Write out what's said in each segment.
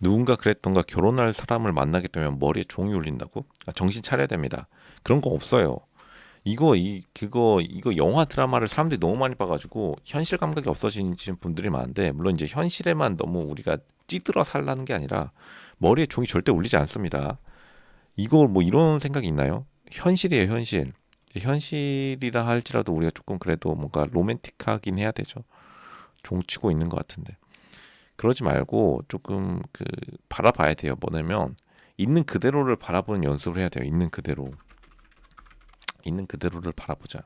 누군가 그랬던가 결혼할 사람을 만나게 되면 머리에 종이 울린다고? 아, 정신 차려야 됩니다. 그런 거 없어요. 이거 이 그거 이거 영화 드라마를 사람들이 너무 많이 봐가지고 현실 감각이 없어지는 분들이 많은데 물론 이제 현실에만 너무 우리가 찌들어 살라는 게 아니라 머리에 종이 절대 울리지 않습니다. 이거 뭐 이런 생각이 있나요? 현실이에요 현실. 현실이라 할지라도 우리가 조금 그래도 뭔가 로맨틱하긴 해야 되죠. 종치고 있는 것 같은데 그러지 말고 조금 그 바라봐야 돼요. 뭐냐면 있는 그대로를 바라보는 연습을 해야 돼요. 있는 그대로. 있는 그대로를 바라보자.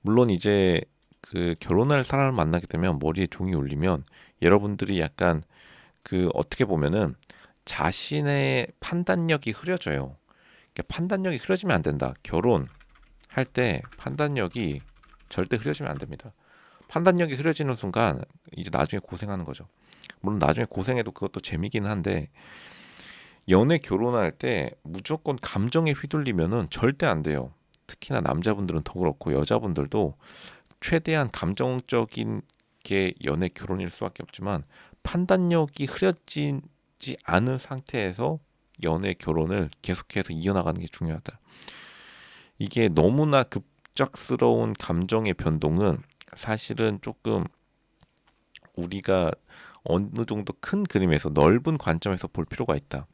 물론 이제 그 결혼할 사람을 만나게 되면 머리에 종이 울리면 여러분들이 약간 그 어떻게 보면은 자신의 판단력이 흐려져요. 그러니까 판단력이 흐려지면 안 된다. 결혼 할 때 판단력이 절대 흐려지면 안 됩니다. 판단력이 흐려지는 순간 이제 나중에 고생하는 거죠. 물론 나중에 고생해도 그것도 재미긴 한데 연애 결혼할 때 무조건 감정에 휘둘리면은 절대 안 돼요. 특히나 남자분들은 더 그렇고 여자분들도 최대한 감정적인 게 연애 결혼일 수밖에 없지만 판단력이 흐려지지 않은 상태에서 연애 결혼을 계속해서 이어나가는 게 중요하다. 이게 너무나 급작스러운 감정의 변동은 사실은 조금 우리가 어느 정도 큰 그림에서 넓은 관점에서 볼 필요가 있다.